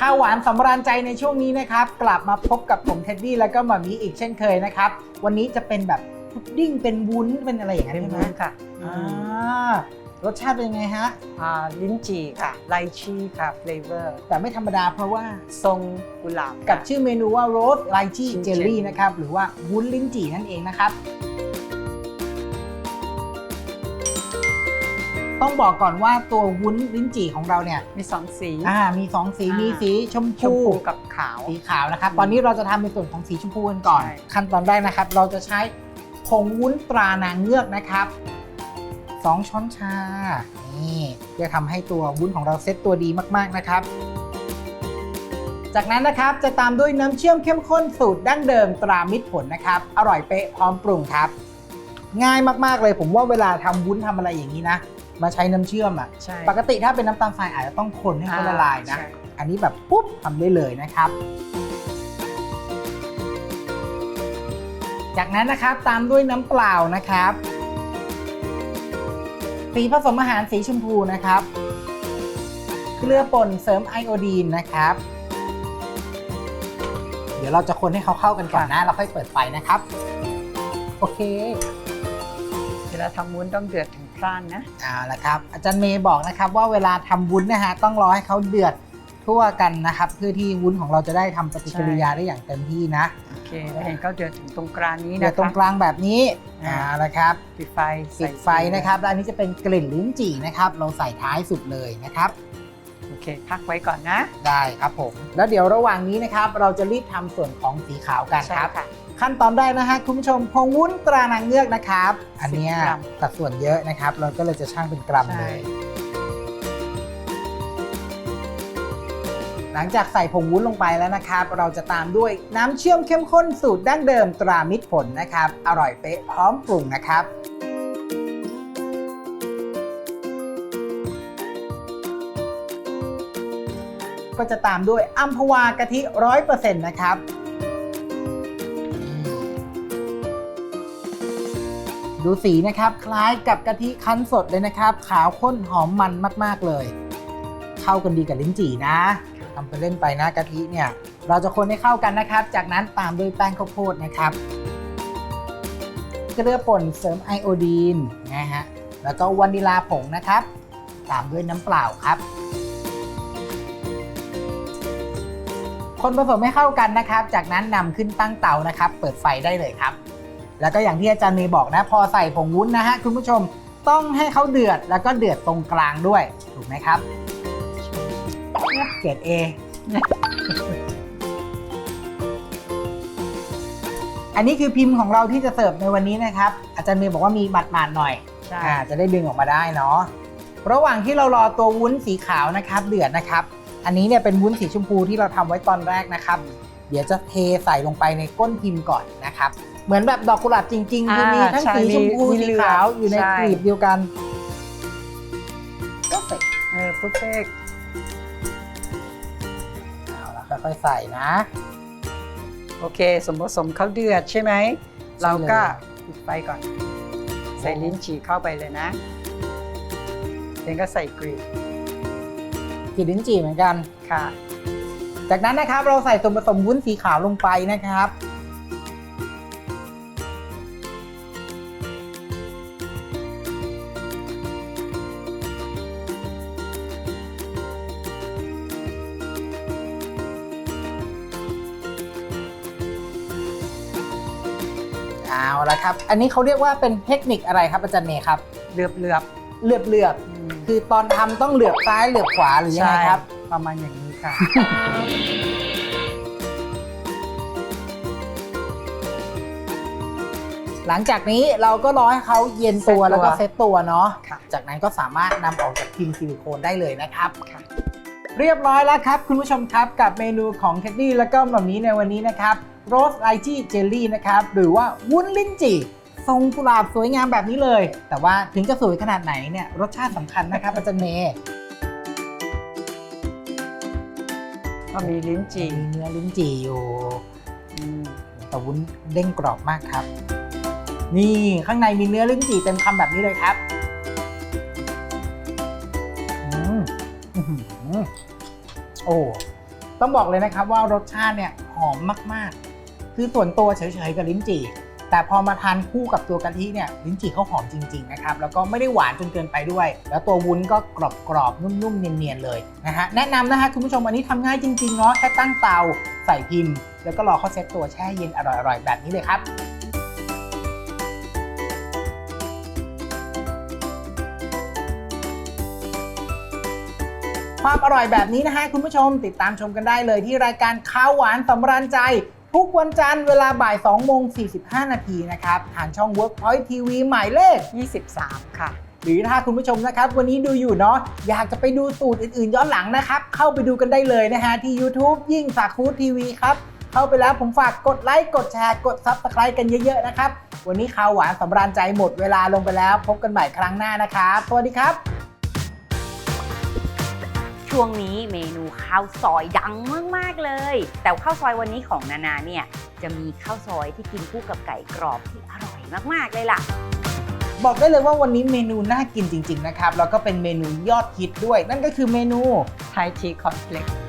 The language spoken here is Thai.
ข้าวหวานสำราญใจในช่วงนี้นะครับ กลับมาพบกับผมเท็ดดี้แล้วก็หมามีอีกเช่นเคยนะครับ วันนี้จะเป็นแบบพุดดิ้งเป็นวุ้นเป็นอะไรอย่างนั้นเป็นใช่ไหมวุ้นค่ะอ่ารสชาติเป็นยังไงฮะอ่าลิ้นจี่ค่ะ ไลชีค่ะเฟลเวอร์แต่ไม่ธรรมดาเพราะว่าทรงกุหลาบกับค่ะชื่อเมนูว่า Rose Lychee Lychee Jelly Jelly นะครับหรือว่าวุ้นลิ้นจี่นั่นเองนะครับ ต้องบอกก่อนว่าตัววุ้นลิ้นจี่ของเราเนี่ยมีสองสีอ่ามีสองสีอ่ามี มีสีชมชมพูพูกับขาว สีขาวนะครับ อืมตอนนี้เราจะทำในส่วนของสีชมพูกันก่อน ใช่ ขั้นตอนแรกนะครับ เราจะใช้ผงวุ้นตรานางเงือกนะครับสองช้อนชานี่เพื่อทำให้ตัววุ้นของเราเซ็ตตัวดีมากๆนะครับ จากนั้นนะครับจะตามด้วยน้ำเชื่อมเข้มข้นสูตรดั้งเดิมตรามิตรผลนะครับ อร่อยเป๊ะพร้อมปรุงครับ ง่ายมากๆเลยผมว่าเวลาทำวุ้นทำอะไรอย่างนี้นะ มาใช้น้ำเชื่อมอะ ใช่ปกติถ้าเป็นน้ำตาลทรายอาจจะต้องคนให้เขาละลายนะใช่อันนี้แบบปุ๊บทำได้เลยนะครับ จากนั้นนะครับตามด้วยน้ำเปล่านะครับ สีผสมอาหารสีชมพูนะครับ เกลือป่นเสริมไอโอดีนนะครับ เดี๋ยวเราจะคนให้เขาเข้ากันก่อนนะแล้วค่อยเปิดไฟนะครับ โอเค เวลาทำวุ้นต้องเดือดถึง พร่านนะเอาละครับ อาจารย์เมย์บอกนะครับว่าเวลาทำวุ้นนะฮะต้องรอให้เขาเดือดทั่วกันนะครับ เพื่อที่วุ้นของเราจะได้ทำปฏิกิริยาได้อย่างเต็มที่นะโอเคแล้วเห็นเขาเดือดถึงตรงกลางนี้เดือนะดตรงคะกลางแบบนี้อ่าเอาละครับ ปิดไฟปิดไฟนะครับและอันนี้จะเป็นกลิ่นลิ้นจี่นะครับ เราใส่ท้ายสุดเลยนะครับ โอเค พักไว้ก่อนนะได้ครับผม แล้วเดี๋ยวระหว่างนี้นะครับ เราจะรีบทำส่วนของสีขาวกันใช่ครับ ค่ะ ขั้นตอนแรกนะฮะคุณผู้ชมพงวุ้นตรานางเงือกนะครับ อันเนี้ย10กรัม สัดส่วนเยอะนะครับ เราก็เลยจะช่างเป็นกรัมใช่เลย หลังจากใส่ผงวุ้นลงไปแล้วนะครับ เราจะตามด้วยน้ำเชื่อมเข้มข้นสูตรดั้งเดิมตรามิตรผลนะครับ อร่อยเป๊ะพร้อมปรุงนะครับ ก็จะตามด้วยอัมพวากะทิร้อยเปอร์เซ็นต์นะครับ ดูสีนะครับ คล้ายกับกะทิคั้นสดเลยนะครับ ขาวข้นหอมมันมาก ๆ เลย เข้ากันดีกับลิ้นจี่นะทำไปเล่นไปนะกะทิเนี่ย เราจะคนให้เข้ากันนะครับ จากนั้นตามด้วยแป้งข้าวโพดนะครับเกลือป่นเสริมไอโอดีนนะฮะแล้วก็วานิลาผงนะครับ ตามด้วยน้ำเปล่าครับ คนผสมให้เข้ากันนะครับ จากนั้นนำขึ้นตั้งเตานะครับ เปิดไฟได้เลยครับ แล้วก็อย่างที่อาจารย์เมย์บอกนะ พอใส่ผงวุ้นนะฮะคุณผู้ชมต้องให้เขาเดือดแล้วก็เดือดตรงกลางด้วย ถูกไหมครับเกรด A อันนี้คือพิมพ์ของเราที่จะเสิร์ฟในวันนี้นะครับ อาจารย์เมย์บอกว่ามีบัตรหมาดๆหน่อยใช่อ่าจะได้ดึงออกมาได้เนาะระหว่างที่เรารอตัววุ้นสีขาวนะครับ เดือดนะครับ อันนี้เนี่ยเป็นวุ้นสีชมพูที่เราทำไว้ตอนแรกนะครับ เดี๋ยวจะเทใส่ลงไปในก้นพิมพ์ก่อนนะครับ เหมือนแบบดอกกุหลาบจริงๆคือมีทั้งใช่สีชมพูมีสีเหลืองขาวอยู่ในใช่กลีบเดียวกันก็ใส่เออปุ๊บเฟกเอาละค่อยๆใส่นะ โอเค สมผสมเขาเดือดใช่ไหม เราก็ปิดไฟก่อน ใส่ลิ้นจี่เข้าไปเลยนะเองก็ใส่กรีบกลีบลิ้นจี่เหมือนกันค่ะ จากนั้นนะครับเราใส่ส่วนผสมวุ้นสีขาวลงไปนะครับ เอาละครับ อันนี้เขาเรียกว่าเป็นเทคนิคอะไรครับอาจารย์เมย์ครับเหลือบเหลือบเหลือบเหลือบๆอืมๆคือตอนทำต้องเหลือบซ้ายเหลือบขวาหรือยังไงครับใช่ประมาณอย่างนี้ ค่ะ หลังจากนี้เราก็รอให้เขาเย็นตัวเซ็ตตัวแล้วก็เซตตัวเนาะ ค่ะ จากนั้นก็สามารถนำออกจากพิมพ์ซิลิโคนได้เลยนะครับ ค่ะ เรียบร้อยแล้วครับ คุณผู้ชมครับกับเมนูของเท็ดดี้แล้วก็หมามีในวันนี้นะครับโรสไลจี้เจลลี่นะครับ หรือว่าวุ้นลิ้นจี่ทรงกุหลาบสวยงามแบบนี้เลย แต่ว่าถึงจะสวยขนาดไหนเนี่ยรสชาติสำคัญนะครับอาจารย์เมย์ ก็มีลิ้นจี่มีเนื้อลิ้นจี่อยู่แต่วุ้นเด้งกรอบมากครับ นี่ข้างในมีเนื้อลิ้นจี่เต็มคำแบบนี้เลยครับโอ้ต้องบอกเลยนะครับว่ารสชาติเนี่ยหอมมาก ๆ คือส่วนตัวเฉยๆกับลิ้นจี่ แต่พอมาทานคู่กับตัวกะทิเนี่ยลิ้นจี่เขาหอมจริงๆนะครับแล้วก็ไม่ได้หวานจนเกินไปด้วย แล้วตัววุ้นก็กรอบๆนุ่มๆเนียนๆเลยนะฮะแนะนำนะฮะคุณผู้ชมอันนี้ทำง่ายจริงๆเนาะแค่ตั้งเตาใส่พิมพ์ แล้วก็รอเขาเซ็ตตัวแช่เย็นอร่อยๆแบบนี้เลยครับความอร่อยแบบนี้นะฮะคุณผู้ชมติดตามชมกันได้เลยที่รายการข้าวหวานสำราญใจ ทุกวันจันทร์เวลาบ่าย2โมง45 นาทีนะครับทางช่อง Workpoint TV หมายเลข 23 ค่ะ หรือถ้าคุณผู้ชมนะครับ วันนี้ดูอยู่เนาะอยากจะไปดูสูตรอื่นๆ ย้อนหลังนะครับ เข้าไปดูกันได้เลยนะฮะ ที่ YouTube ยิ่งสักฟู้ดทีวีครับ เข้าไปแล้วผมฝากกดไลค์กดแชร์กด Subscribe กันเยอะๆนะครับ วันนี้ข่าวหวานสำราญใจหมดเวลาลงไปแล้ว พบกันใหม่ครั้งหน้านะครับสวัสดีครับ ช่วงนี้เมนูข้าวซอยดังมาก ๆ เลย แต่ข้าวซอยวันนี้ของนานาเนี่ยจะมีข้าวซอยที่กินคู่กับไก่กรอบที่อร่อยมาก ๆ เลยล่ะ บอกได้เลยว่าวันนี้เมนูน่ากินจริง ๆ นะครับ แล้วก็เป็นเมนูยอดฮิตด้วย นั่นก็คือเมนูไทยทีคอนเฟล็กซ์